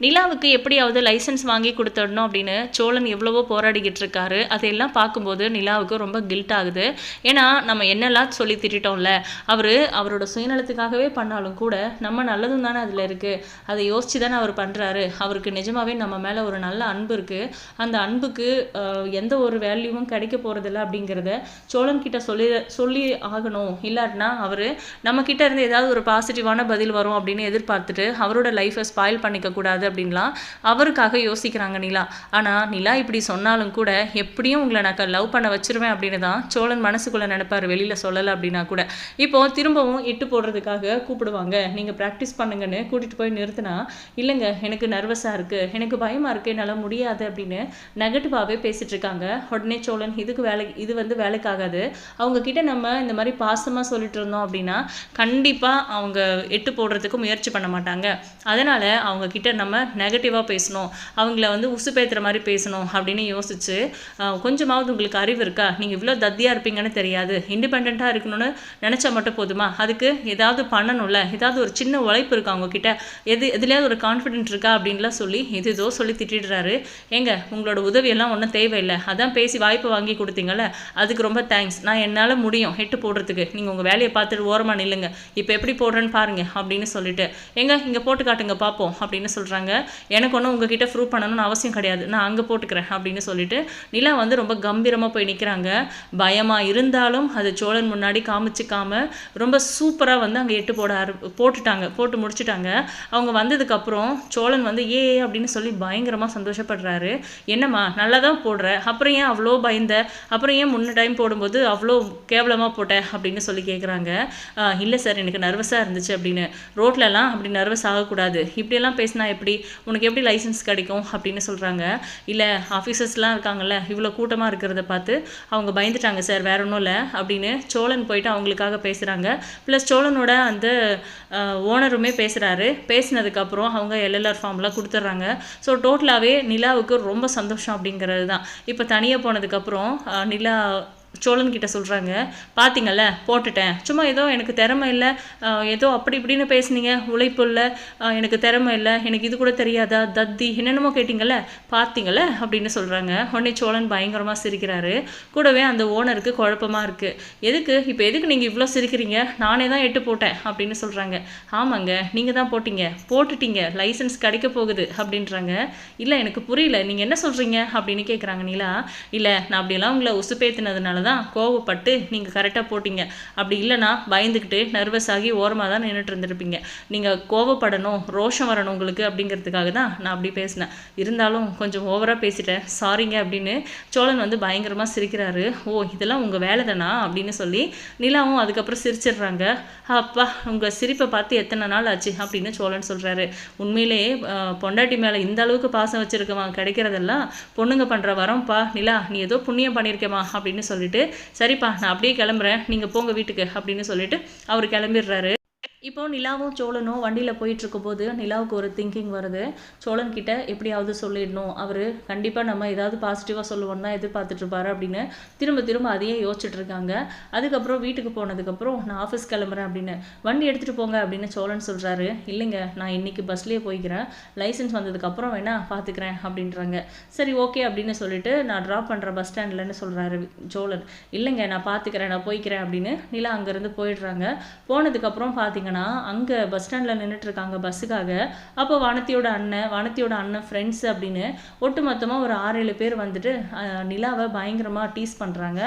நிலாவுக்கு எப்படியாவது லைசன்ஸ் வாங்கி கொடுத்துடணும் அப்படின்னு சோழன் எவ்வளவோ போராடிக்கிட்டு இருக்காரு அதையெல்லாம் பார்க்கும்போது நிலாவுக்கு ரொம்ப கில்ட் ஆகுது. ஏன்னா நம்ம என்னெல்லாம் சொல்லி திட்டோம்ல அவர் அவரோட சுயநலத்துக்காகவே பண்ணாலும் கூட நம்ம நல்லதும் தானே அதில் இருக்குது அதை யோசித்து தானே அவர் பண்ணுறாரு அவருக்கு நிஜமாகவே நம்ம மேலே ஒரு நல்ல அன்பு இருக்குது அந்த அன்புக்கு எந்த ஒரு வேல்யூவும் கிடைக்க போகிறதில்ல அப்படிங்கிறத சோழன் கிட்ட சொல்லி சொல்லி ஆகணும். இல்லாட்டினா அவர் நம்மக்கிட்ட இருந்து ஏதாவது ஒரு பாசிட்டிவான பதில் வரும் அப்படின்னு எதிர்பார்த்துட்டு அவரோட லைஃப்பை ஸ்பாயில் பண்ணிக்க கூடாது. அப்படின்லாம் அவருக்காக யோசிக்கிறாங்க நிலா. ஆனால் நிலா இப்படி சொன்னாலும் கூட எப்படியும் உங்களை நான் லவ் பண்ண வச்சிருவேன் அப்படின்னு தான் சோழன் மனசுக்குள்ளே நினைப்பார் வெளியில் சொல்லலை அப்படின்னா கூட. இப்போ திரும்பவும் இட்டு போடுறதுக்காக கூப்பிடுவாங்க. நீங்கள் ப்ராக்டிஸ் பண்ணுங்கன்னு கூட்டிகிட்டு போய் நிறுத்தினா இல்லைங்க எனக்கு நர்வஸாக இருக்குது எனக்கு பயமாக இருக்குது என்னால் முடியாது அப்படின்னு நெகட்டிவாகவே பேசிட்டு இருக்காங்க. உடனே சோழன் இதுக்கு வேலை இது வந்து வேலைக்காகாது. அவங்க கிட்ட நம்ம இந்த மாதிரி பாசமாக சொல்லிட்டு இருந்தோம் அப்படின்னா கண்டிப்பாக அவங்க எட்டு போடுறதுக்கு முயற்சி பண்ண மாட்டாங்க. அதனால் அவங்க கிட்ட நம்ம நெகட்டிவாக பேசணும். அவங்கள வந்து உசுப்பேத்துற மாதிரி பேசணும் அப்படின்னு யோசிச்சு கொஞ்சமாவது உங்களுக்கு அறிவு இருக்கா? நீங்கள் இவ்வளோ தத்தியாக இருப்பீங்கன்னு தெரியாது. இண்டிபெண்ட்டாக இருக்கணும்னு நினச்சா மட்டும் போதுமா? அதுக்கு ஏதாவது பண்ணணும்ல? ஏதாவது ஒரு சின்ன உழைப்பு இருக்கா அவங்கக்கிட்ட எது எதுலேயாவது ஒரு கான்ஃபிடென்ட் இருக்கா அப்படின்லாம் சொல்லி இது ஏதோ சொல்லி திட்டிடுறாரு. ஏங்க உங்களோட உதவியெல்லாம் ஒன்றும் தேவையில்லை. அதான் பேசி வாய்ப்பு வாங்கி கொடுத்தீங்கல்ல? அதுக்கு ரொம்ப தேங்க்ஸ் நான் என்னால் முடியும் ஹெட்டு போடுறதுக்கு. நீங்கள் உங்கள் வேலையை பார்த்துட்டு ஓரமாக நில்லுங்க. இப்போ எப்படி போடுறேன்னு பாருங்க அப்படின்னு சொல்லிட்டு. எங்க இங்கே போட்டு காட்டுங்க பார்ப்போம் அப்படின்னு சொல்கிறாங்க எனக்கு ஒன்றும் உங்ககிட்ட ப்ரூவ் பண்ணணும்னு அவசியம் கிடையாது. நான் அங்கே போட்டுக்கிறேன் அப்படின்னு சொல்லிட்டு நிலா வந்து ரொம்ப கம்பீரமாக போய் நிற்கிறாங்க பயமாக இருந்தாலும் அது சோழன் முன்னாடி காமிச்சிக்காம ரொம்ப சூப்பராக வந்து அங்கே எட்டு போட ஆர போட்டுட்டாங்க. போட்டு முடிச்சுட்டாங்க. அவங்க வந்ததுக்கப்புறம் சோழன் வந்து ஏ ஏ அப்படின்னு சொல்லி பயங்கரமாக சந்தோஷப்படுறாரு. என்னம்மா நல்லா தான் போடுற. அப்புறம் ஏன் அவ்வளோ பயந்த? அப்புறம் ஏன் முன்ன டைம் போடும்போது அவ்வளோ கேவலமாக போட்ட? அப்படின்னு சொல்லி கேட்குறாங்க இல்லை சார் எனக்கு நர்வஸாக இருந்துச்சு அப்படின்னு. ரோட்லலாம் அப்படி நர்வஸ் ஆகக்கூடாது. இப்படியெல்லாம் பேசினா எப்படி உனக்கு எப்படி லைசன்ஸ் கிடைக்கும் அப்படின்னு சொல்கிறாங்க இல்லை ஆஃபீஸர்ஸ்லாம் இருக்காங்கல்ல இவ்வளோ கூட்டமாக இருக்கிறத பார்த்து அவங்க பயந்துட்டாங்க சார் வேற ஒன்றும் இல்லை அப்படின்னு சோழன் போயிட்டு அவங்களுக்காக பேசுகிறாங்க ப்ளஸ் சோழனோட அந்த ஓனருமே பேசுகிறாரு பேசினதுக்கப்புறம் அவங்க எல்எல்ஆர் ஃபார்ம்லாம் கொடுத்துட்றாங்க. ஸோ டோட்டலாகவே நிலாவுக்கு ரொம்ப சந்தோஷம் அப்படிங்கிறது தான் இப்போ தனியாக போனதுக்கப்புறம் நிலா சோழன் கிட்ட சொல்கிறாங்க பார்த்தீங்கல்ல போட்டுட்டேன். சும்மா ஏதோ எனக்கு திறமை இல்லை. ஏதோ அப்படி இப்படின்னு பேசுனீங்க. உழைப்பு இல்லை. எனக்கு திறமை இல்லை. எனக்கு இது கூட தெரியாதா? தத்தி. என்னென்னமோ கேட்டிங்கல்ல? பார்த்தீங்கல்ல அப்படின்னு சொல்கிறாங்க உடனே சோழன் பயங்கரமாக சிரிக்கிறாரு. கூடவே அந்த ஓனருக்கு குழப்பமாக இருக்குது எதுக்கு? இப்போ எதுக்கு நீங்கள் இவ்வளோ சிரிக்கிறீங்க? நானே தான் எட்டு போட்டேன் அப்படின்னு சொல்கிறாங்க ஆமாங்க நீங்கள் தான் போட்டிங்க. போட்டுட்டீங்க. லைசன்ஸ் கிடைக்க போகுது அப்படின்றாங்க. இல்லை எனக்கு புரியல. நீங்கள் என்ன சொல்கிறீங்க அப்படின்னு கேட்குறாங்க நீலா. இல்லை நான் அப்படியெல்லாம் உங்களை உசுப்பேத்தினதுனால தான் கோவப்பட்டு நீங்கள் கரெக்டாக போட்டிங்க. அப்படி இல்லைன்னா பயந்துக்கிட்டு நர்வஸ் ஆகி ஓரமாக தான் நின்றுட்டு இருந்திருப்பீங்க. நீங்கள் கோவப்படணும் ரோஷம் வரணும் உங்களுக்கு அப்படிங்கிறதுக்காக தான் நான் அப்படி பேசினேன். இருந்தாலும் கொஞ்சம் ஓவராக பேசிட்டேன். சாரிங்க அப்படின்னு சோழன் வந்து பயங்கரமாக சிரிக்கிறாரு. ஓ இதெல்லாம் உங்கள் வேலை தானா அப்படின்னு சொல்லி நிலாவும் அதுக்கப்புறம் சிரிச்சிடுறாங்க. அப்பா உங்கள் சிரிப்பை பார்த்து எத்தனை நாள் ஆச்சு? அப்படின்னு சோழன் சொல்கிறாரு உண்மையிலேயே பொண்டாட்டி மேலே இந்த அளவுக்கு பாசம் வச்சுருக்கவன் கிடைக்கிறதெல்லாம் பொண்ணுங்க பண்ணுற வரம்ப்பா நிலா நீ ஏதோ புண்ணியம் பண்ணியிருக்கேம்மா அப்படின்னு சொல்லிட்டு சரிப்பா நான் அப்படியே கிளம்புறேன் நீங்கள் போங்க வீட்டுக்கு அப்படின்னு சொல்லிட்டு அவர் கிளம்பிடுறாரு. இப்போ நிலாவும் சோழனும் வண்டியில் போயிட்டு இருக்கும்போது நிலாவுக்கு ஒரு திங்கிங் வருது. சோழன் கிட்ட எப்படியாவது சொல்லிடணும். அவர் கண்டிப்பாக நம்ம ஏதாவது பாசிட்டிவாக சொல்லுவோம்னு தான் எதிர்பார்த்துட்டு இருப்பாரு அப்படின்னு திரும்ப திரும்ப அதையே யோசிச்சுட்டு இருக்காங்க அதுக்கப்புறம் வீட்டுக்கு போனதுக்கப்புறம் நான் ஆஃபீஸ் கிளம்புறேன் அப்படின்னு வண்டி எடுத்துகிட்டு போங்க அப்படின்னு சோழன் சொல்கிறாரு இல்லைங்க நான் இன்னைக்கு பஸ்லேயே போய்க்கிறேன். லைசன்ஸ் வந்ததுக்கப்புறம் வேணா பார்த்துக்கிறேன் அப்படின்றாங்க. சரி ஓகே அப்படின்னு சொல்லிட்டு நான் ட்ராப் பண்ணுற பஸ் ஸ்டாண்ட்லன்னு சொல்கிறாரு சோழன். இல்லைங்க நான் பார்த்துக்கிறேன் நான் போய்க்கிறேன் அப்படின்னு நிலா அங்கேருந்து போயிடுறாங்க. போனதுக்கப்புறம் பார்த்தீங்கன்னா அங்கே பஸ் ஸ்டாண்டில் நின்றுட்டுருக்காங்க பஸ்ஸுக்காக அப்போ வானத்தியோட அண்ணன் வானத்தியோட அண்ணன் ஃப்ரெண்ட்ஸ் அப்படின்னு ஒட்டுமொத்தமாக ஒரு ஆறு ஏழு பேர் வந்துட்டு நிலாவை பயங்கரமாக டீஸ் பண்ணுறாங்க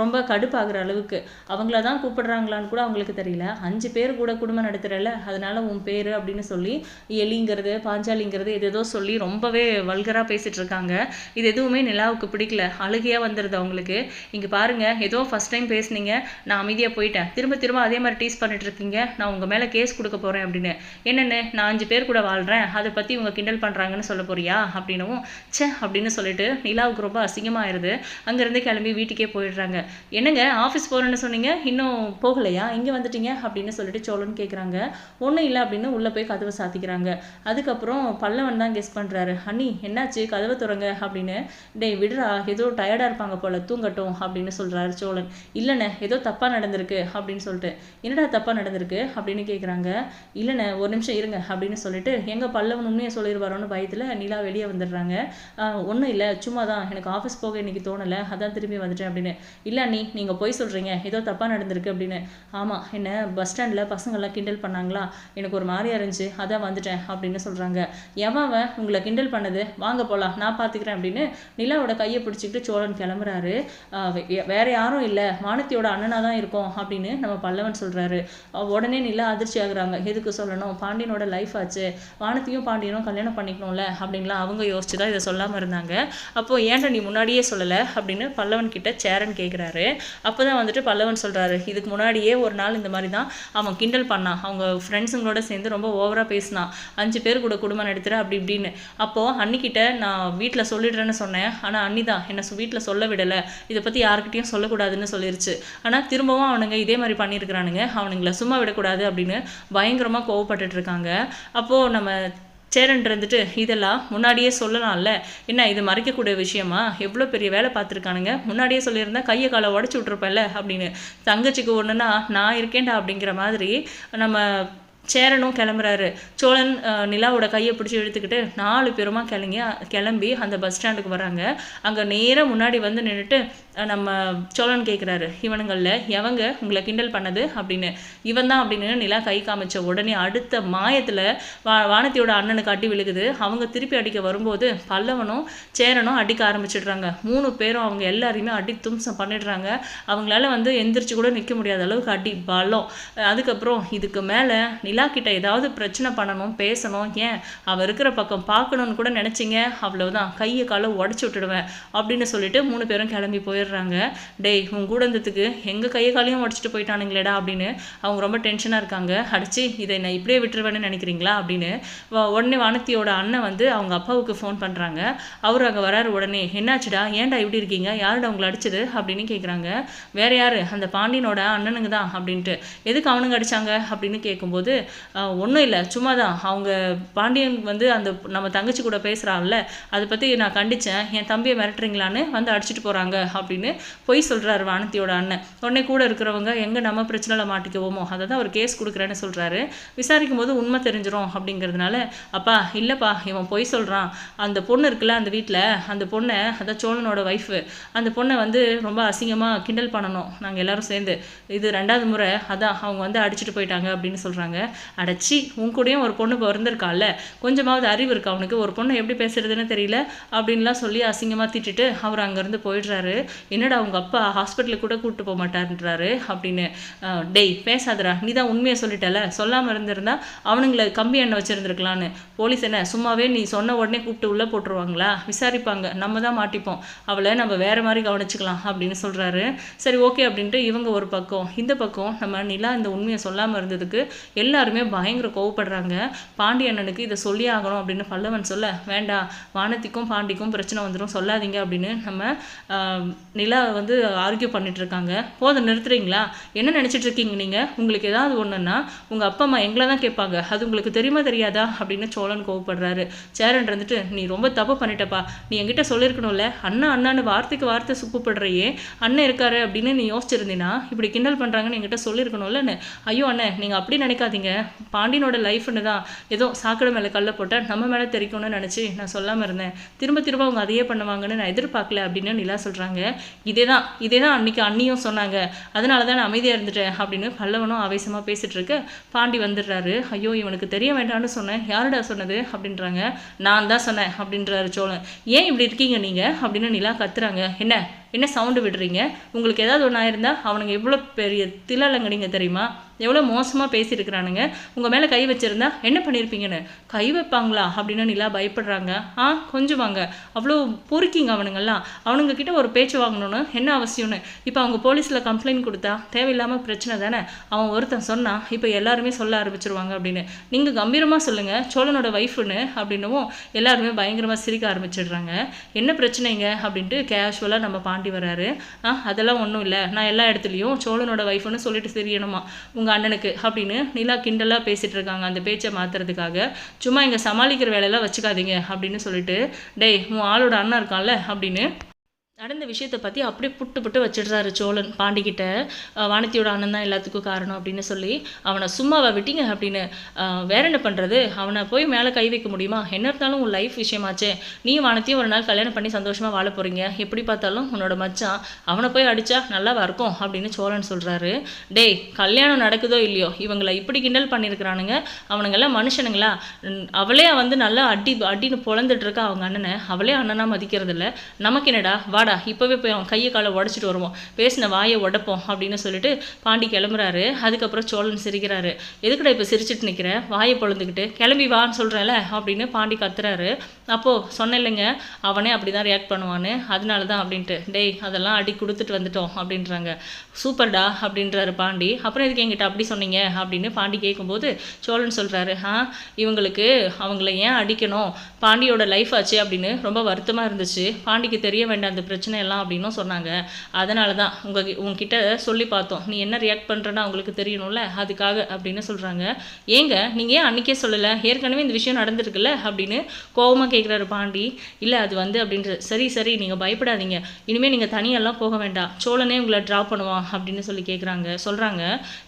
ரொம்ப கடுப்பாகிற அளவுக்கு. அவங்கள தான் கூப்பிடுறாங்களான்னு கூட அவங்களுக்கு தெரியல. அஞ்சு பேர் கூட குடும்பம் நடத்துகிறல அதனால உன் பேர் அப்படின்னு சொல்லி எலிங்கிறது பாஞ்சாலிங்கிறது எதேதோ சொல்லி ரொம்பவே வல்கராக பேசிகிட்ருக்காங்க இருக்காங்க இது எதுவுமே நிலாவுக்கு பிடிக்கல. அழுகையாக வந்துடுது அவங்களுக்கு. இங்கே பாருங்க ஏதோ ஃபஸ்ட் டைம் பேசுனீங்க. நான் அமைதியாக போயிட்டேன். திரும்ப திரும்ப அதே மாதிரி டீஸ் பண்ணிட்டு இருக்கீங்க நான் உங்கள் மேலே கேஸ் கொடுக்க போகிறேன் அப்படின்னு. என்னென்ன? நான் அஞ்சு பேர் கூட வாழ்கிறேன் அதை பற்றி இவங்க கிண்டல் பண்ணுறாங்கன்னு சொல்ல போறியா? அப்படின்னவும் ச்சே அப்படின்னு சொல்லிட்டு நிலாவுக்கு ரொம்ப அசிங்கமாயிருது. அங்கேருந்து கிளம்பி வீட்டுக்கே போயிடுறாங்க. என்னங்க ஆஃபீஸ் போகிறேன்னு சொன்னீங்க? இன்னும் போகலையா? இங்கே வந்துட்டீங்க? அப்படின்னு சொல்லிட்டு சோழன் கேட்குறாங்க ஒன்றும் இல்லை அப்படின்னு உள்ளே போய் கதவை சாத்திக்கிறாங்க. அதுக்கப்புறம் பல்லவன் தான் கெஸ் பண்ணுறாரு அண்ணி என்னாச்சு? கதவை துறங்க அப்படின்னு. டேய் விடுறா. ஏதோ டயர்டாக இருப்பாங்க போல. தூங்கட்டும் அப்படின்னு சொல்கிறாரு சோழன். இல்லைண்ணே ஏதோ தப்பாக நடந்திருக்கு அப்படின்னு சொல்லிட்டு. என்னடா தப்பாக நடந்திருக்கு? அப்படின்னு கேட்குறாங்க இல்லைண்ணே ஒரு நிமிஷம் இருங்க அப்படின்னு சொல்லிட்டு எங்கள் பல்லவன் உண்மையை சொல்லிடுவாரோன்னு பயத்தில் நிலா வெளியே வந்துடுறாங்க. ஒன்றும் இல்லை சும்மா தான் எனக்கு ஆஃபீஸ் போக இன்னைக்கு தோணலை அதான் திரும்பி வந்துட்டேன் அப்படின்னு. இல்லை அண்ணி நீங்கள் போய் சொல்கிறீங்க ஏதோ தப்பாக நடந்திருக்கு அப்படின்னு. ஆமாம் என்ன பஸ் ஸ்டாண்டில் பசங்கள்லாம் கிண்டல் பண்ணாங்களா? எனக்கு ஒரு மாதிரியா இருந்துச்சு அதான் வந்துட்டேன் அப்படின்னு சொல்கிறாங்க எவன் அவன் உங்களை கிண்டல் பண்ணது? வாங்க போகலாம் நான் பார்த்துக்கிறேன் அப்படின்னு நிலாவோட கையை பிடிச்சிக்கிட்டு சோழன் கிளம்புறாரு. வேற யாரும் இல்லை வானத்தியோட அண்ணனாக தான் இருக்கும் அப்படின்னு நம்ம பல்லவன் சொல்கிறாரு உடனே நிலா அதிர்ச்சி ஆகுறாங்க. எதுக்கு சொல்லணும்? பாண்டியனோட லைஃப் ஆச்சு. வானத்தையும் பாண்டியனும் கல்யாணம் பண்ணிக்கணும்ல? அப்படின்லாம் அவங்க யோசிச்சு தான் இதை சொல்லாமல் இருந்தாங்க. அப்போ ஏன்டா நீ முன்னாடியே சொல்லலை? அப்படின்னு பல்லவன் கிட்ட சேரன் கேட்குறாரு அப்போ தான் வந்துட்டு பல்லவன் சொல்கிறாரு இதுக்கு முன்னாடியே ஒரு நாள் இந்த மாதிரி தான் அவன் கிண்டல் பண்ணான். அவங்க ஃப்ரெண்ட்ஸுங்களோட சேர்ந்து ரொம்ப ஓவராக பேசினான். அஞ்சு பேர் கூட குடும்பம் நடத்துகிற அப்படி இப்படின்னு. அப்போது அன்னிக்கிட்ட நான் வீட்டில் சொல்லிடுறேன்னு சொன்னேன். ஆனால் அன்னி தான் என்னை வீட்டில் சொல்ல விடலை. இதை பற்றி யாருக்கிட்டையும் சொல்லக்கூடாதுன்னு சொல்லிருச்சு. ஆனால் திரும்பவும் அவனுங்க இதே மாதிரி பண்ணியிருக்கிறானுங்க. அவனுங்களை சும்மா விடக்கூடாது அப்படின்னு பயங்கரமாக கோவப்பட்டுட்டு இருக்காங்க அப்போது நம்ம சேரன் இருந்துட்டு இதெல்லாம் முன்னாடியே சொல்லலாம்ல. என்ன இது மறைக்கக்கூடிய விஷயமா? எவ்வளோ பெரிய வேலை பார்த்துருக்கானுங்க. முன்னாடியே சொல்லியிருந்தா கையை காலை உடச்சி விட்ருப்பேன்ல அப்படின்னு. தங்கச்சிக்கு ஒன்றுனா நான் இருக்கேன்டா அப்படிங்கிற மாதிரி நம்ம சேரனும் கிளம்புறாரு. சோழன் நிலாவோட கையை பிடிச்சி இழுத்துக்கிட்டு நாலு பேருமா கிளங்கி கிளம்பி அந்த பஸ் ஸ்டாண்டுக்கு வராங்க அங்கே நேராக முன்னாடி வந்து நின்றுட்டு நம்ம சோழன் கேட்குறாரு இவனுங்களில் எவங்க உங்களை கிண்டல் பண்ணது? அப்படின்னு. இவன் தான் அப்படின்னு நிலா கை காமிச்ச உடனே அடுத்த மாயத்தில் வா வானத்தியோட அண்ணனுக்கு அடி விழுகுது. அவங்க திருப்பி அடிக்க வரும்போது பல்லவனும் சேரனும் அடிக்க ஆரம்பிச்சிடுறாங்க. மூணு பேரும் அவங்க எல்லாரையுமே அடி தும்சம் பண்ணிடுறாங்க. அவங்களால வந்து எந்திரிச்சு கூட நிற்க முடியாத அளவுக்கு அடி பலம். அதுக்கப்புறம் இதுக்கு மேலே நிலா கிட்ட ஏதாவது பிரச்சனை பண்ணணும் பேசணும் ஏன் அவள் இருக்கிற பக்கம் பார்க்கணும்னு கூட நினச்சிங்க? அவ்வளோதான் கையை காலை உடச்சி விட்டுடுவேன் அப்படின்னு சொல்லிட்டு மூணு பேரும் கிளம்பி போயிடுறாங்க. டேய் உன் கூடந்தத்துக்கு எங்கள் கையை காலையும் உடச்சிட்டு போயிட்டானுங்களேடா அப்படின்னு அவங்க ரொம்ப டென்ஷனாக இருக்காங்க. அடிச்சு இதை நான் இப்படியே விட்டுருவேன்னு நினைக்கிறீங்களா அப்படின்னு வ- உடனே வானத்தியோட அண்ணன் வந்து அவங்க அப்பாவுக்கு ஃபோன் பண்ணுறாங்க அவர் அங்கே வராரு உடனே என்னாச்சுடா? ஏன்டா இப்படி இருக்கீங்க? யாருடா உங்களை அடிச்சது? அப்படின்னு கேட்குறாங்க வேற யார்? அந்த பாண்டியனோட அண்ணனுங்க தான் அப்படின்ட்டு. எதுக்கு அவனுங்க அடிச்சாங்க? அப்படின்னு கேட்கும்போது ஒன்றும் இல்லை. சும்மா தான் அவங்க பாண்டியன் வந்து அந்த நம்ம தங்கச்சி கூட பேசுகிறாள்ல அதை பற்றி நான் கண்டித்தேன் என் தம்பியை மிரட்டுறீங்களான்னு வந்து அடிச்சிட்டு போகிறாங்க அப்படின்னு பொய் சொல்கிறாரு வானத்தியோட அண்ணன். உடனே கூட இருக்கிறவங்க எங்கே நம்ம பிரச்சனையில் மாட்டிக்குவோமோ? அதை தான் அவர் கேஸ் கொடுக்குறேன்னு சொல்கிறாரு விசாரிக்கும் போது உண்மை தெரிஞ்சிடும் அப்படிங்கிறதுனால அப்பா இல்லைப்பா இவன் பொய் சொல்கிறான் அந்த பொண்ணு இருக்குல்ல அந்த வீட்டில் அந்த பொண்ணை அதான் சோழனோட ஒய்ஃபு அந்த பொண்ணை வந்து ரொம்ப அசிங்கமாக கிண்டல் பண்ணணும். நாங்கள் எல்லோரும் சேர்ந்து. இது ரெண்டாவது முறை அதான் அவங்க வந்து அடிச்சிட்டு போயிட்டாங்க அப்படின்னு சொல்கிறாங்க அடைச்சி உன் கூடயும் ஒரு பொண்ணு பிறந்திருக்கால கொஞ்சமாவது அறிவு இருக்கு அவனுக்கு ஒரு பொண்ணை எப்படி பேசுறதுன்னு தெரியல? அப்படின்லாம் சொல்லி அசிங்கமாக திட்டுட்டு அவர் அங்கேருந்து போயிடுறாரு. என்னடா அவங்க அப்பா ஹாஸ்பிட்டலுக்கு கூட கூப்பிட்டு போக மாட்டாருன்றாரு அப்படின்னு. டெய் டேய் பேசாதடா. நீ தான் உண்மையை சொல்லிட்டல. சொல்லாமல் இருந்திருந்தா அவனுங்களை கம்பி எண்ணெய் வச்சுருந்துருக்கலான்னு. போலீஸ் என்ன சும்மாவே நீ சொன்ன உடனே கூப்பிட்டு உள்ளே போட்டுருவாங்களா? விசாரிப்பாங்க. நம்ம தான் மாட்டிப்போம். அவளை நம்ம வேற மாதிரி கவனிச்சுக்கலாம் அப்படின்னு சொல்கிறாரு சரி ஓகே அப்படின்ட்டு இவங்க ஒரு பக்கம். இந்த பக்கம் நம்ம நிலா இந்த உண்மையை சொல்லாமல் இருந்ததுக்கு எல்லா எல்லாருமே பயங்கர கோவப்படுறாங்க. பாண்டி அண்ணனுக்கு இதை சொல்லி ஆகணும் அப்படின்னு பல்லவன் சொல்ல வேண்டாம் வானத்திக்கும் பாண்டிக்கும் பிரச்சனை வந்துடும் சொல்லாதீங்க அப்படின்னு நம்ம நிலா வந்து ஆர்கியூ பண்ணிட்டு இருக்காங்க போதும் நிறுத்துறீங்களா? என்ன நினைச்சிட்டு இருக்கீங்க நீங்க? உங்களுக்கு ஏதாவது ஒன்றுன்னா உங்க அப்பா அம்மா எங்களை தான் கேட்பாங்க. அது உங்களுக்கு தெரியுமா தெரியாதா? அப்படின்னு சோழன் கோவப்படுறாரு. சேரன் இருந்துட்டு நீ ரொம்ப தப்பு பண்ணிட்டப்பா. நீ என்கிட்ட சொல்லியிருக்கணும்ல. அண்ணா அண்ணான்னு வார்த்தைக்கு வார்த்தை சுப்புப்படுறையே. அண்ணன் இருக்காரு அப்படின்னு நீ யோசிச்சிருந்தீனா இப்படி கிண்டல் பண்ணுறாங்கன்னு என்கிட்ட சொல்லியிருக்கணும்லன்னு. ஐயோ அண்ணன் நீங்கள் அப்படி நினைக்காதீங்க. பாண்டியனோட லைஃப்னு தான் ஏதோ சாக்கடை மேலே கல்லை போட்டால் நம்ம மேலே தெரிக்கணும்னு நினச்சி நான் சொல்லாமல் இருந்தேன். திரும்ப திரும்ப அவங்க அதையே பண்ணுவாங்கன்னு நான் எதிர்பார்க்கல அப்படின்னு நிலா சொல்கிறாங்க இதே தான் இதே தான் அன்னைக்கு அண்ணியும் சொன்னாங்க. அதனால தான் நான் அமைதியாக இருந்துட்டேன் அப்படின்னு பல்லவனும் ஆவேசமாக பேசிகிட்டு இருக்க பாண்டி வந்துடுறாரு. ஐயோ இவனுக்கு தெரிய வேண்டாம்னு சொன்னேன். யாருடா சொன்னது? அப்படின்றாங்க. நான் தான் சொன்னேன் அப்படின்றாரு சோழன். ஏன் இப்படி இருக்கீங்க நீங்கள் அப்படின்னு நிலா கத்துறாங்க. என்ன? என்ன சவுண்டு விடுறீங்க? உங்களுக்கு ஏதாவது ஒன்றா இருந்தால் அவனுங்க எவ்வளோ பெரிய திலலங்கடிங்க தெரியுமா? எவ்வளோ மோசமாக பேசியிருக்கிறானுங்க. உங்கள் மேலே கை வச்சுருந்தா என்ன பண்ணியிருப்பீங்கன்னு கை வைப்பாங்களா? அப்படின்னு நிலா பயப்படுறாங்க. ஆ கொஞ்சம் வாங்க. அவ்வளோ பொறுக்கிங்க அவனுங்கெல்லாம். அவனுங்கக்கிட்ட ஒரு பேச்சு வாங்கணும்னு என்ன அவசியம்னு? இப்போ அவங்க போலீஸில் கம்ப்ளைண்ட் கொடுத்தா தேவையில்லாமல் பிரச்சனை தானே? அவன் ஒருத்தன் சொன்னான் இப்போ எல்லாருமே சொல்ல ஆரம்பிச்சிருவாங்க அப்படின்னு. நீங்கள் கம்பீரமாக சொல்லுங்கள் சோழனோட ஒய்ஃபுன்னு அப்படின்னவும் எல்லாருமே பயங்கரமாக சிரிக்க ஆரம்பிச்சிடுறாங்க. என்ன பிரச்சனைங்க? அப்படின்ட்டு கேஷுவலாக நம்ம பாண்டி வராரு. ஆ அதெல்லாம் ஒன்றும் இல்லை. நான் எல்லா இடத்துலையும் சோழனோட ஒய்ஃப்னு சொல்லிட்டு தெரியணுமா உங்கள் அண்ணனுக்கு அப்படின்னு நிலா கிண்டலாக பேசிகிட்டு இருக்காங்க அந்த பேச்சை மாற்றுறதுக்காக சும்மா இங்கே சமாளிக்கிற வேலையெல்லாம் வச்சுக்காதீங்க அப்படின்னு சொல்லிட்டு டேய் உன் ஆளோட அண்ணன் இருக்கான்ல அப்படின்னு நடந்த விஷயத்தை பற்றி அப்படியே புட்டு புட்டு வச்சிடுறாரு சோழன் பாண்டிக்கிட்ட. வானத்தியோட அண்ணன் தான் எல்லாத்துக்கும் காரணம் அப்படின்னு சொல்லி அவனை சும்மாவா விட்டீங்க அப்படின்னு வேற என்ன பண்ணுறது அவனை போய் மேலே கை வைக்க முடியுமா? என்ன இருந்தாலும் உன் லைஃப் விஷயமாச்சே. நீ வானத்தையும் ஒரு நாள் கல்யாணம் பண்ணி சந்தோஷமாக வாழ போகிறீங்க எப்படி பார்த்தாலும் உன்னோட மச்சான் அவனை போய் அடித்தா நல்லாவா இருக்கும் அப்படின்னு சோழன் சொல்கிறாரு டேய் கல்யாணம் நடக்குதோ இல்லையோ? இவங்களை இப்படி கிண்டல் பண்ணியிருக்கிறானுங்க அவனுங்கெல்லாம் மனுஷனுங்களா? அவளே வந்து நல்லா அடி அடின்னு பொழந்துட்டு இருக்கா அவங்க அண்ணனை அவளே அண்ணனாக மதிக்கிறதில்ல. நமக்கு என்னடா? வாடா இப்போவே போய் அவன் கையை காலை உடச்சிட்டு வருவோம். பேசின வாயை உடப்போம் அப்படின்னு சொல்லிட்டு பாண்டி கிளம்புறாரு. அதுக்கப்புறம் சோழன் சிரிக்கிறாரு. எதுக்குடா இப்போ சிரிச்சிட்டு நிற்கிற வாயை பொழுந்துக்கிட்டு கிளம்பி வான்னு சொல்கிறேன்ல அப்படின்னு பாண்டி கத்துறாரு. அப்போது சொன்னேன் இல்லைங்க அவனே அப்படி தான் ரியாக்ட் பண்ணுவான்னு. அதனால தான் அப்படின்ட்டு. டேய் அதெல்லாம் அடி கொடுத்துட்டு வந்துட்டோம் அப்படின்றாங்க. சூப்பர்டா அப்படின்றாரு பாண்டி. அப்புறம் எதுக்கு என்கிட்ட அப்படி சொன்னீங்க? அப்படின்னு பாண்டி கேட்கும்போது சோழன் சொல்கிறாரு ஆ இவங்களுக்கு அவங்கள ஏன் அடிக்கணும்? பாண்டியோட லைஃப் ஆச்சு? அப்படின்னு ரொம்ப வருத்தமாக இருந்துச்சு. பாண்டிக்கு தெரிய வேண்டாம் அந்த பிரச்சனை எல்லாம் அப்படின்னும் சொன்னாங்க. அதனால தான் உங்கள் உங்ககிட்ட சொல்லி பார்த்தோம். நீ என்ன ரியாக்ட் பண்ணுறேன்னு அவங்களுக்கு தெரியணும்ல? அதுக்காக அப்படின்னு சொல்கிறாங்க ஏங்க நீங்கள் ஏன் அன்றைக்கே சொல்லலை? ஏற்கனவே இந்த விஷயம் நடந்திருக்குல்ல? அப்படின்னு கோவமாக கேட்குறாரு பாண்டி. இல்லை அது வந்து அப்படின்ற சரி சரி நீங்கள் பயப்படாதீங்க. இனிமேல் நீங்கள் தனியெல்லாம் போக வேண்டாம். சோழனே உங்களை ட்ராப் பண்ணுவான் அப்படின்னு சொல்லி கேட்குறாங்க சொல்கிறாங்க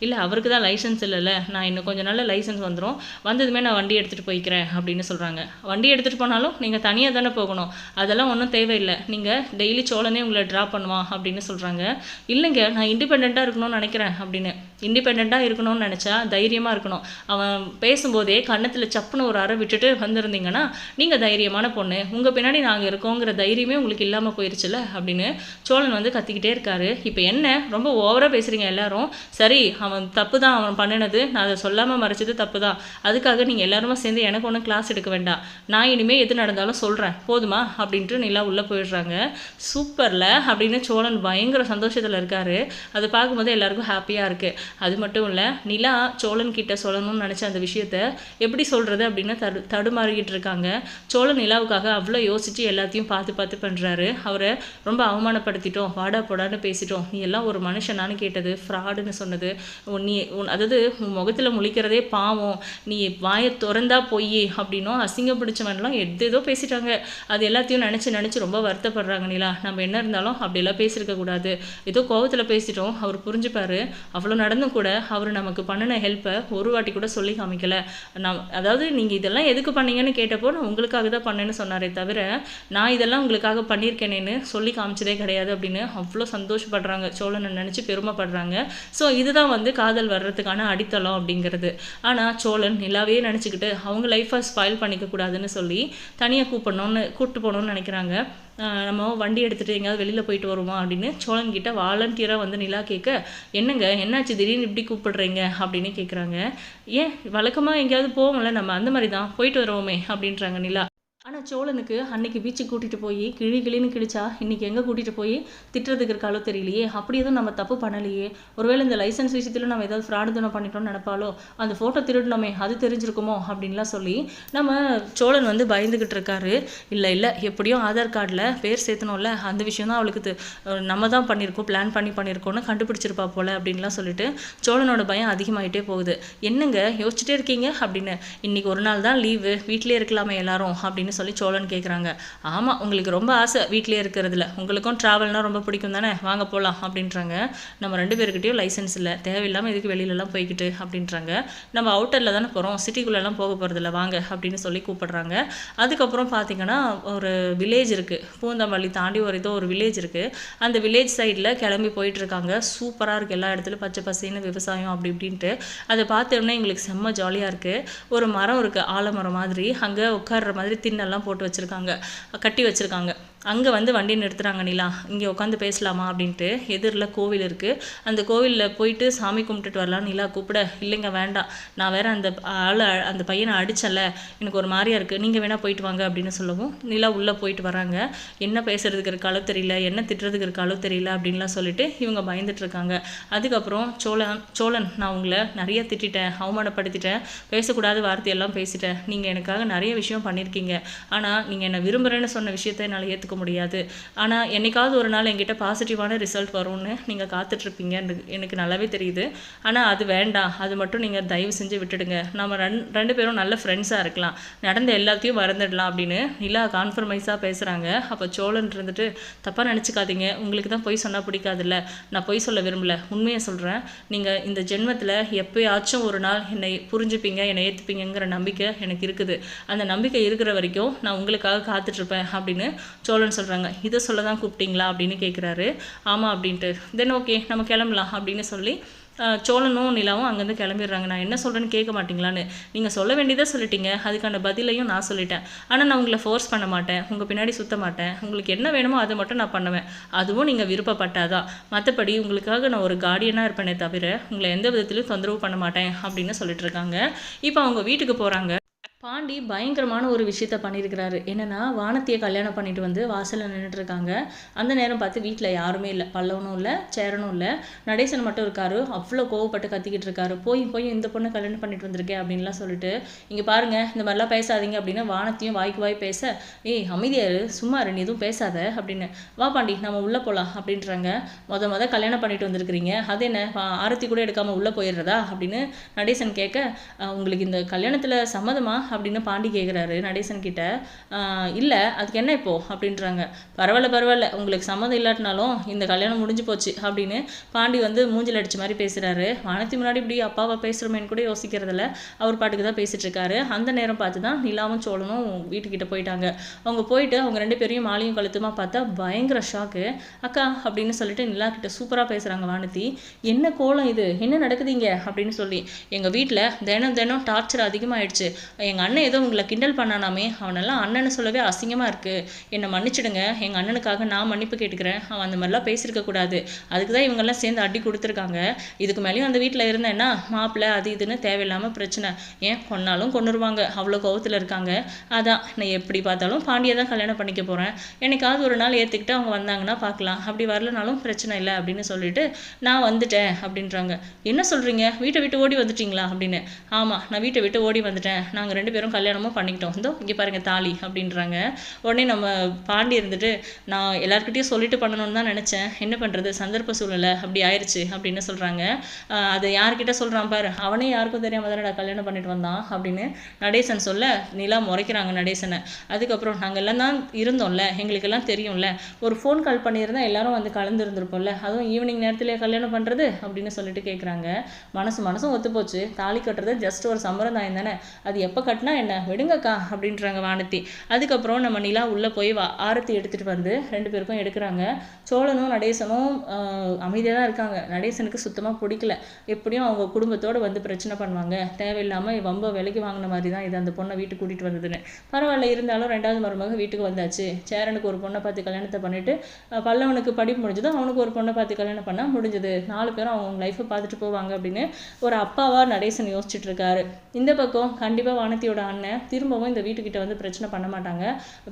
இல்லை அவருக்கு தான் லைசன்ஸ் இல்லைல்ல. நான் இன்னும் கொஞ்சம் நாளில் லைசன்ஸ் வந்துடும் வந்ததுமே நான் வண்டி எடுத்துகிட்டு போய்க்கிறேன். அப்படின்னு சொல்கிறாங்க வண்டி எடுத்துகிட்டு போனாலும் நீங்கள் தனியாக தானே போகணும். அதெல்லாம் ஒன்றும் தேவையில்லை. நீங்கள் டெய்லி சோழனே உங்களை ட்ராப் பண்ணுவான் அப்படின்னு சொல்கிறாங்க இல்லைங்க நான் இண்டிபெண்ட்டாக இருக்கணும்னு நினைக்கிறேன் அப்படின்னு. இண்டிபெண்ட்டாக இருக்கணும்னு நினச்சா தைரியமாக இருக்கணும். அவன் பேசும்போதே கன்னத்தில் சப்புன்னு ஒரு அறை விட்டுட்டு வந்திருந்தீங்கன்னா நீங்கள் தைரியமான பொண்ணு. உங்கள் பின்னாடி நாங்கள் இருக்கோங்கிற தைரியமே உங்களுக்கு இல்லாமல் போயிருச்சுல அப்படின்னு சோழன் வந்து கத்திக்கிட்டே இருக்காரு. இப்போ என்ன? ரொம்ப ஓவராக பேசுகிறீங்க எல்லாரும். சரி அவன் தப்பு தான் அவன் பண்ணினது. நான் அதை சொல்லாமல் மறைச்சது தப்பு தான் அதுக்காக நீங்கள் எல்லாருமே சேர்ந்து எனக்கு ஒன்றும் கிளாஸ் எடுக்க வேண்டாம். நான் இனிமேல் எது நடந்தாலும் சொல்கிறேன் போதுமா? அப்படின்ட்டு நிலா உள்ளே போயிடுறாங்க. சூப்பரில் அப்படின்னு சோழன் பயங்கர சந்தோஷத்தில் இருக்காரு. அதை பார்க்கும்போது எல்லாருக்கும் ஹாப்பியாக இருக்குது அது மட்டும் இல்லை நிலா சோழன் கிட்ட சொல்லணும்னு நினச்ச அந்த விஷயத்த எப்படி சொல்கிறது அப்படின்னு தடு தடுமாறிக்கிட்டு இருக்காங்க. சோழன் நிலாவுக்காக அவ்வளோ யோசித்து எல்லாத்தையும் பார்த்து பார்த்து பண்ணுறாரு அவரை ரொம்ப அவமானப்படுத்திட்டோம். வாடா போடான்னு பேசிட்டோம். நீ எல்லாம் ஒரு மனுஷனான்னு கேட்டது ஃப்ராடுன்னு சொன்னது. உன் நீ உன் அதாவது உன் முகத்தில் முழிக்கிறதே பாவம். நீ வாயை திறந்தா போய் அப்படின்னும் அசிங்கம் பிடிச்சவன்லாம் எது ஏதோ பேசிட்டாங்க. அது எல்லாத்தையும் நினச்சி நினச்சி ரொம்ப வருத்தப்படுறாங்க நிலா. நம்ம என்ன இருந்தாலும் அப்படியெல்லாம் பேசியிருக்க கூடாது. ஏதோ கோவத்தில் பேசிட்டோம் அவர் புரிஞ்சுப்பார். அவ்வளோ நடந்தும் கூட அவர் நமக்கு பண்ணின ஹெல்ப்பை ஒரு வாட்டி கூட சொல்லி காமிக்கல. நான் அதாவது நீங்கள் இதெல்லாம் எதுக்கு பண்ணீங்கன்னு கேட்டப்போ நான் உங்களுக்காக தான் பண்ணேன்னு சொன்னாரே தவிர நான் இதெல்லாம் உங்களுக்காக பண்ணியிருக்கேனேன்னு சொல்லி காமிச்சதே கிடையாது அப்படின்னு அவ்வளோ சந்தோஷப்படுறாங்க. சோழனை நினச்சி பெருமைப்படுறாங்க. ஸோ இதுதான் வந்து காதல் வர்றதுக்கான அடித்தளம் அப்படிங்கிறது. ஆனால் சோழன் நிலாவே நினச்சிக்கிட்டு அவங்க லைஃப்பை ஸ்பாயில் பண்ணிக்க கூடாதுன்னு சொல்லி தனியாக கூப்பிடணும்னு கூப்பிட்டு போகணும்னு நினைக்கிறாங்க. நம்ம வண்டி எடுத்துகிட்டு எங்கேயாவது வெளியில் போயிட்டு வருவோம் அப்படின்னு சோழன்கிட்ட வாலண்டியராக வந்து நிலா கேட்க என்னங்க என்னாச்சு? திடீர்னு இப்படி கூப்பிடுறீங்க? அப்படின்னு கேட்குறாங்க ஏன்? வழக்கமாக எங்கேயாவது போவோம்ல நம்ம. அந்த மாதிரி தான் போயிட்டு வருவோமே அப்படின்றாங்க நிலா. ஆனால் சோழனுக்கு அன்னைக்கு பீச்சுக்கு கூட்டிகிட்டு போய் கிழி கிளின்னு கிழிச்சா இன்னைக்கு எங்கே கூட்டிகிட்டு போய் திட்டுறதுக்கு இருக்காளோ தெரியலையே. அப்படி எதுவும் நம்ம தப்பு பண்ணலையே. ஒருவேளை இந்த லைசன்ஸ் விஷயத்தில் நம்ம ஏதாவது ஃப்ராடுதனம் பண்ணிட்டோம்னு நினைப்பாலோ அந்த ஃபோட்டோ திருடணுமே அது தெரிஞ்சிருக்குமோ? அப்படின்லாம் சொல்லி நம்ம சோழன் வந்து பயந்துக்கிட்டு இருக்காரு. இல்லை இல்லை எப்படியும் ஆதார் கார்டில் பேர் சேர்த்தணும்ல? அந்த விஷயம் தான் அவளுக்கு நம்ம தான் பண்ணியிருக்கோம் பிளான் பண்ணி பண்ணியிருக்கோம்னு கண்டுபிடிச்சிருப்பா போல அப்படின்லாம் சொல்லிட்டு சோழனோட பயம் அதிகமாயிட்டே போகுது. என்னங்க யோசிச்சுட்டே இருக்கீங்க? அப்படின்னு. இன்னைக்கு ஒரு நாள் தான் லீவு வீட்டிலே இருக்கலாமே எல்லாரும் அப்படின்னு சொல்லி சோழன் கேட்குறாங்க ஆமாம் உங்களுக்கு ரொம்ப ஆசை வீட்டிலே இருக்கிறதுல. உங்களுக்கும் ட்ராவல்னால் ரொம்ப பிடிக்கும் தானே? வாங்க போகலாம் அப்படின்றாங்க. நம்ம ரெண்டு பேருக்கிட்டையும் லைசன்ஸ் இல்லை. தேவையில்லாமல் எதுக்கு வெளியிலலாம் போய்க்கிட்டு அப்படின்றாங்க. நம்ம அவுட்டரில் தானே போகிறோம் சிட்டிக்குள்ளெல்லாம் போக போகிறதில்ல வாங்க அப்படின்னு சொல்லி கூப்பிடுறாங்க. அதுக்கப்புறம் பார்த்தீங்கன்னா ஒரு வில்லேஜ் இருக்குது பூந்தமல்லி தாண்டி ஒரு ஏதோ ஒரு வில்லேஜ் இருக்குது அந்த வில்லேஜ் சைடில் கிளம்பி போயிட்டுருக்காங்க. சூப்பராக இருக்குது எல்லா இடத்துலையும். பச்சை பசேன்னு விவசாயம் அப்படி இப்படின்ட்டு. அதை பார்த்தோன்னே எங்களுக்கு செம்ம ஜாலியாக இருக்குது ஒரு மரம் இருக்குது ஆலமரம் மாதிரி. அங்கே உட்கார்ற மாதிரி எல்லாம் போட்டு வச்சுருக்காங்க. கட்டி வச்சுருக்காங்க. அங்கே வந்து வண்டி நிறுத்துகிறாங்க நிலா. இங்கே உட்காந்து பேசலாமா அப்படின்ட்டு எதிரில் கோவில் இருக்குது அந்த கோவிலில் போயிட்டு சாமி கும்பிட்டுட்டு வரலாம் நிலா கூப்பிட இல்லைங்க வேண்டாம். நான் வேற அந்த ஆளை அந்த பையனை அடிச்சல எனக்கு ஒரு மாதிரியா இருக்குது நீங்கள் வேணால் போயிட்டு வாங்க அப்படின்னு சொல்லவும் நிலா உள்ளே போயிட்டு வராங்க. என்ன பேசுகிறதுக்கு இருக்காலோ தெரியல. என்ன திட்டுறதுக்கு இருக்காலோ தெரியல அப்படின்லாம் சொல்லிட்டு இவங்க பயந்துட்டுருக்காங்க அதுக்கப்புறம் சோழன் சோழன் நான் உங்களை நிறைய திட்டிட்டேன். அவமானப்படுத்திட்டேன். பேசக்கூடாத வார்த்தையெல்லாம் பேசிட்டேன். நீங்கள் எனக்காக நிறைய விஷயம் பண்ணியிருக்கீங்க. ஆனால் நீங்கள் என்னை விரும்புகிறேன்னு சொன்ன விஷயத்த என்னால் ஏற்றுக்க முடியாது. ஆனால் என்னைக்காவது ஒரு நாள் என்கிட்ட பாசிட்டிவான ரிசல்ட் வரும்னு நீங்கள் காத்துட்ருப்பீங்க. எனக்கு நல்லாவே தெரியுது. ஆனால் அது வேண்டாம். அது மட்டும் நீங்கள் தயவு செஞ்சு விட்டுடுங்க. நம்ம ரெண் ரெண்டு பேரும் நல்ல ஃப்ரெண்ட்ஸாக இருக்கலாம். நடந்த எல்லாத்தையும் மறந்துடலாம் அப்படின்னு நிலா கான்ஃபர்மைஸாக பேசுகிறாங்க அப்போ சோழன் இருந்துட்டு தப்பாக நினச்சிக்காதீங்க. உங்களுக்கு தான் பொய் சொன்னால் பிடிக்காதுல்ல. நான் பொய் சொல்ல விரும்பல. உண்மையை சொல்கிறேன் நீங்கள் இந்த ஜென்மத்தில் எப்போயாச்சும் ஒரு நாள் என்னை புரிஞ்சுப்பீங்க என்னை ஏற்றுப்பீங்கங்கிற நம்பிக்கை எனக்கு இருக்குது. அந்த நம்பிக்கை இருக்கிற வரைக்கும் நான் உங்களுக்காக காத்துட்ருப்பேன் அப்படின்னு சோழன் சொல்கிறாங்க இதை சொல்ல தான் கூப்பிட்டீங்களா? அப்படின்னு கேட்குறாரு ஆமாம் அப்படின்ட்டு. தென் ஓகே நம்ம கிளம்பலாம் அப்படின்னு சொல்லி சோழனும் நிலாவும் அங்கேருந்து கிளம்பிடுறாங்க. நான் என்ன சொல்கிறேன்னு கேட்க மாட்டிங்களான்னு? நீங்கள் சொல்ல வேண்டியதாக சொல்லிட்டீங்க. அதுக்கான பதிலையும் நான் சொல்லிட்டேன். ஆனால் நான் உங்களை ஃபோர்ஸ் பண்ண மாட்டேன். உங்கள் பின்னாடி சுத்த மாட்டேன். உங்களுக்கு என்ன வேணுமோ அதை மட்டும் நான் பண்ணுவேன். அதுவும் நீங்கள் விருப்பப்பட்டாதான். மற்றபடி உங்களுக்காக நான் ஒரு கார்டியனாக இருப்பேனே தவிர உங்களை எந்த விதத்திலும் தொந்தரவு பண்ண மாட்டேன் அப்படின்னு சொல்லிட்டு இருக்காங்க. இப்போ அவங்க வீட்டுக்கு போகிறாங்க பாண்டி பயங்கரமான ஒரு விஷயத்த பண்ணியிருக்கிறாரு என்னென்னா வானத்தியை கல்யாணம் பண்ணிட்டு வந்து வாசலில் நின்றுட்டு இருக்காங்க அந்த நேரம் பார்த்து வீட்டில் யாருமே இல்லை. பல்லவனும் இல்லை சேரனும் இல்லை. நடேசன் மட்டும் இருக்காரு. அவ்வளோ கோவப்பட்டு கத்திக்கிட்டு இருக்காரு. போய் போய் இந்த பொண்ணை கல்யாணம் பண்ணிட்டு வந்திருக்கேன் அப்படின்லாம் சொல்லிட்டு இங்கே பாருங்க இந்த மாதிரிலாம் பேசாதீங்க அப்படின்னு வானத்தையும் வாய்க்கு வாய் பேச ஏய் அமைதியாரு சும்மா இரு, நீ எதுவும் பேசாத அப்படின்னு வா பாண்டி நம்ம உள்ளே போகலாம் அப்படின்றாங்க. மொத மொத கல்யாணம் பண்ணிட்டு வந்திருக்கிறீங்க. அது என்ன? ஆரத்தி கூட எடுக்காமல் உள்ளே போயிடுறதா? அப்படின்னு நடேசன் கேட்க உங்களுக்கு இந்த கல்யாணத்தில் சம்மதமாக அப்படின்னு பாண்டி கேட்குறாரு நடேசன் கிட்ட. இல்லை அதுக்கு என்ன இப்போ? அப்படின்றாங்க. பரவாயில்ல பரவாயில்ல. உங்களுக்கு சம்மந்தம் இல்லாட்டினாலும் இந்த கல்யாணம் முடிஞ்சு போச்சு அப்படின்னு பாண்டி வந்து மூஞ்சில் அடிச்ச மாதிரி பேசுகிறாரு வானத்தி முன்னாடி இப்படி அப்பாவை பேசுகிறோமேனு கூட யோசிக்கிறதில்ல. அவர் பாட்டுக்கு தான் பேசிட்டு இருக்காரு. அந்த நேரம் பார்த்து தான் நிலாவும் சோழனும் வீட்டுக்கிட்ட போயிட்டாங்க. அவங்க போயிட்டு அவங்க ரெண்டு பேரையும் மாலையும் கழுத்துமா பார்த்தா பயங்கர ஷாக்கு அக்கா அப்படின்னு சொல்லிட்டு நிலா கிட்ட சூப்பராக பேசுகிறாங்க வானதி என்ன கோலம் இது? என்ன நடக்குதுங்க அப்படின்னு சொல்லி. எங்கள் வீட்டில் தினம் தினம் டார்ச்சர் அதிகமாகிடுச்சு எங்கள் அண்ணன் ஏதோ உங்களை கிண்டல் பண்ணானாமே அவனெல்லாம் அண்ணன்னு சொல்லவே அசிங்கமாக இருக்குது என்னை மன்னிச்சிடுங்க. எங்கள் அண்ணனுக்காக நான் மன்னிப்பு கேட்டுக்கிறேன். அவன் அந்த மாதிரிலாம் பேசியிருக்க கூடாது. அதுக்கு தான் இவங்கெல்லாம் சேர்ந்து அடி கொடுத்துருக்காங்க. இதுக்கு மேலேயும் அந்த வீட்டில் இருந்தேன்னா மாப்பிள்ளை அது இதுன்னு தேவையில்லாமல் பிரச்சனை. ஏன் கொன்னாலும் கொன்னுருவாங்க. அவ்வளோ கோவத்தில் இருக்காங்க. அதான் நான் எப்படி பார்த்தாலும் பாண்டியை தான் கல்யாணம் பண்ணிக்க போகிறேன் என்னைக்காவது ஒரு நாள் ஏற்றுக்கிட்டு அவங்க வந்தாங்கன்னா பார்க்கலாம். அப்படி வரலனாலும் பிரச்சனை இல்லை அப்படின்னு சொல்லிட்டு நான் வந்துட்டேன் அப்படின்றாங்க. என்ன சொல்கிறீங்க வீட்டை விட்டு ஓடி வந்துட்டீங்களா அப்படின்னு. ஆமாம் நான் வீட்டை விட்டு ஓடி வந்துட்டேன். நாங்கள் ரெண்டு பேரும் கல்யாணமும் பண்ணிக்கிட்டோம். இதோ இங்கே பாருங்க தாலி அப்படின்றாங்க. உடனே நம்ம பாண்டி இருந்துட்டு நான் எல்லாருக்கிட்டையும் சொல்லிட்டு பண்ணணும்னு தான் நினச்சேன். என்ன பண்ணுறது சந்தர்ப்ப சூழ்நிலை அப்படி ஆயிடுச்சு அப்படின்னு சொல்கிறாங்க அதை யார்கிட்ட சொல்கிறான் பாரு. அவனே யாருக்கும் தெரியாம தானடா கல்யாணம் பண்ணிட்டு வந்தான் அப்படின்னு நடேசன் சொல்ல நிலா முறைக்கிறாங்க நடேசனை. அதுக்கப்புறம் நாங்கள் எல்லாம் தான் இருந்தோம்ல. எங்களுக்கெல்லாம் தெரியும்ல. ஒரு ஃபோன் கால் பண்ணியிருந்தால் எல்லாரும் வந்து கலந்துருந்துருப்போம்ல. அதுவும் ஈவினிங் நேரத்திலே கல்யாணம் பண்ணுறது அப்படின்னு சொல்லிட்டு கேட்குறாங்க மனசு மனசும் ஒத்து போச்சு தாலி கட்டுறது ஜஸ்ட் ஒரு சம்பிரதாயம் தானே. அது எப்போ கட்டினா என்ன? விடுங்கக்கா அப்படின்றாங்க வானத்தி அதுக்கப்புறம் நம்ம நிலா உள்ளே போய் வா ஆரத்தி எடுத்துகிட்டு வந்து ரெண்டு பேருக்கும் எடுக்கிறாங்க. சோழனும் நடேசனும் அமைதியாக தான் இருக்காங்க. நடேசனுக்கு சுத்தமாக பிடிக்கல. எப்படியும் அவங்க குடும்பத்தோடு வந்து பிரச்சனை பண்ணுவாங்க. தேவையில்லாமல் வம்ப விலைக்கு வாங்கின மாதிரி தான் இது அந்த பொண்ணை வீட்டுக்கு கூட்டிகிட்டு வந்ததுன்னு. பரவாயில்ல இருந்தாலும் ரெண்டாவது மருமக வீட்டுக்கு வந்தாச்சு. சேரனுக்கு ஒரு பொண்ணை பார்த்து கல்யாணத்தை பண்ணிவிட்டு பல்லவனுக்கு படிப்பு முடிஞ்சதோ அவனுக்கு ஒரு பொண்ணை பார்த்து கல்யாணம் பண்ணால் முடிஞ்சது. நாலு பேரும் அவங்க லைஃப்பை பார்த்துட்டு போவாங்க அப்படின்னு ஒரு அப்பாவாக நடேசன் யோசிச்சுட்டு இருக்காரு. இந்த பக்கம் கண்டிப்பாக வானத்தியோட அண்ணன் திரும்பவும் இந்த வீட்டுக்கிட்ட வந்து பிரச்சனை பண்ண மாட்டாங்க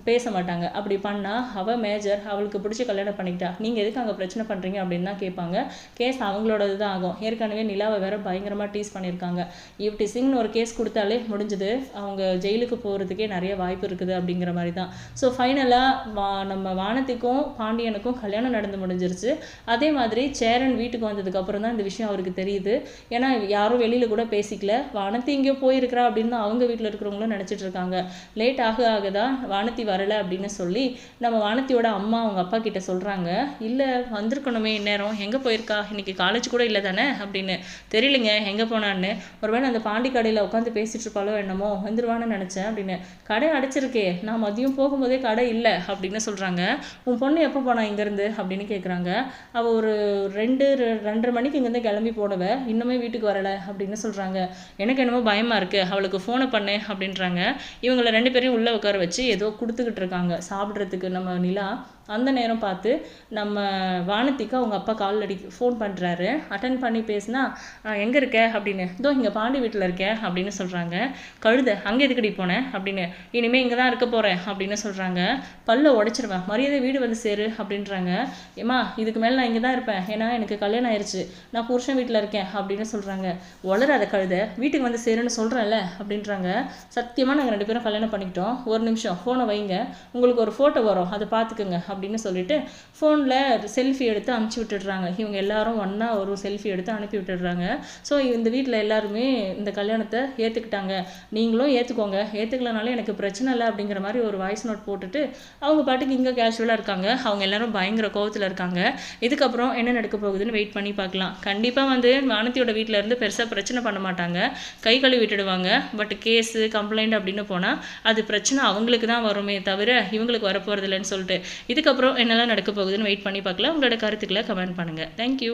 பேச மாட்டாங்க. அப்படி பண்ணா அவ மேஜர் அவளுக்கு பிடிச்ச கல்யாணம் பண்ணிக்கிட்டா. நீங்க எதுக்கு அங்கே பிரச்சனை பண்ணுறீங்க அப்படின்னு தான் கேட்பாங்க. கேஸ் அவங்களோடது தான் ஆகும். ஏற்கனவே நிலாவை வேற பயங்கரமாக டீஸ் பண்ணியிருக்காங்க. ஈவ் டீசிங்னு ஒரு கேஸ் கொடுத்தாலே முடிஞ்சது. அவங்க ஜெயிலுக்கு போகிறதுக்கே நிறைய வாய்ப்பு இருக்குது அப்படிங்கிற மாதிரி தான். ஸோ ஃபைனலாக வா நம்ம வானத்திக்கும் பாண்டியனுக்கும் கல்யாணம் நடந்து முடிஞ்சிருச்சு. அதே மாதிரி சேரன் வீட்டுக்கு வந்ததுக்கப்புறம் தான் இந்த விஷயம் அவருக்கு தெரியுது. ஏன்னா யாரும் வெளியில் கூட பேசிக்கல. வானத்தி இங்கே போயிருக்கிறா அப்படின்னு அவங்க வீட்டில் இருக்கிறவங்களும் நினச்சிட்டு இருக்காங்க. லேட் ஆக ஆக தான் வானத்தி வரல அப்படின்னு சொல்லி நம்ம வானத்தியோட அம்மா அவங்க அப்பா கிட்ட சொல்றாங்க. இல்ல வந்திருக்கணுமே இந்நேரம். எங்க போயிருக்கா? இன்னைக்கு காலேஜ் கூட இல்லை தானே? அப்படின்னு. தெரியலைங்க எங்க போனான்னு. ஒருவேளை அந்த பாண்டி கடையில் உட்காந்து பேசிட்டு இருப்பாளோ என்னமோ. வந்துருவான்னு நினச்சேன் அப்படின்னு. கடை அடைச்சிருக்கே. நான் மதியம் போகும்போதே கடை இல்லை அப்படின்னு சொல்றாங்க. உன் பொண்ணு எப்போ போனா இங்கேருந்து? அப்படின்னு கேட்குறாங்க அவள் ஒரு ரெண்டு ரெண்டரை மணிக்கு இங்கேருந்து கிளம்பி போனவ இன்னுமே வீட்டுக்கு வரல அப்படின்னு சொல்றாங்க. எனக்கு என்னமோ பயமா இருக்கு. அவளுக்கு ஃபோனை பண்ண. போனே அப்படின்றாங்க. இவங்கள ரெண்டு பேரையும் உள்ளே உட்கார வச்சு ஏதோ கொடுத்துக்கிட்டு இருக்காங்க. சாப்பிட்றதுக்கு நம்ம நிலா அந்த நேரம் பார்த்து நம்ம வானத்திக்கு அவங்க அப்பா கால் அடி ஃபோன் பண்ணுறாரு அட்டன் பண்ணி பேசினா எங்கே இருக்க? அப்படின்னு இதோ இங்கே பாண்டி வீட்டில் இருக்கேன் அப்படின்னு சொல்கிறாங்க கழுத அங்கே எதுக்கடி போனேன் அப்படின்னு இனிமேல் இங்கே தான் இருக்க போகிறேன் அப்படின்னு சொல்கிறாங்க பல்ல உடச்சிருவேன் மரியாதை வீடு வந்து சேரு அப்படின்றாங்க. ஏம்மா இதுக்கு மேலே நான் இங்கே தான் இருப்பேன். ஏன்னா எனக்கு கல்யாணம் ஆயிடுச்சு நான் புருஷன் வீட்டில் இருக்கேன் அப்படின்னு சொல்கிறாங்க வளராத கழுத வீட்டுக்கு வந்து சேருன்னு சொல்கிறேன்ல அப்படின்றாங்க. சத்தியமாக நாங்கள் ரெண்டு பேரும் கல்யாணம் பண்ணிக்கிட்டோம். ஒரு நிமிஷம் ஃபோனை வைங்க. உங்களுக்கு ஒரு ஃபோட்டோ வரும். அதை பார்த்துக்குங்க அப்படின்னு சொல்லிட்டு ஃபோனில் செல்ஃபி எடுத்து அனுப்பிச்சி விட்டுடுறாங்க. இவங்க எல்லாரும் ஒன்றா ஒரு செல்ஃபி எடுத்து அனுப்பி விட்டுடுறாங்க. ஸோ இந்த வீட்டில் எல்லாருமே இந்த கல்யாணத்தை ஏற்றுக்கிட்டாங்க நீங்களும் ஏற்றுக்கோங்க ஏற்றுக்கலனாலும் எனக்கு பிரச்சனை இல்லை அப்படிங்கிற மாதிரி ஒரு வாய்ஸ் நோட் போட்டுட்டு அவங்க பாட்டுக்கு இங்கே கேஷுவலாக இருக்காங்க. அவங்க எல்லாரும் பயங்கர கோவத்தில் இருக்காங்க. இதுக்கப்புறம் என்ன நடக்க போகுதுன்னு வெயிட் பண்ணி பார்க்கலாம். கண்டிப்பாக வந்து வானத்தியோட வீட்டில் இருந்து பெருசாக பிரச்சனை பண்ண மாட்டாங்க. கை கழுவி விட்டுடுவாங்க. பட் கேஸு கம்ப்ளைண்ட் அப்படின்னு போனால் அது பிரச்சனை அவங்களுக்கு தான் வருமே தவிர இவங்களுக்கு வரப்போகிறது இல்லைன்னு சொல்லிட்டு இதுக்கப்புறம் என்னெல்லாம் நடக்க போகுதுன்னு வெயிட் பண்ணி பார்க்கலாம். உங்களோட கருத்துக்களை கமெண்ட் பண்ணுங்கள் தேங்க்யூ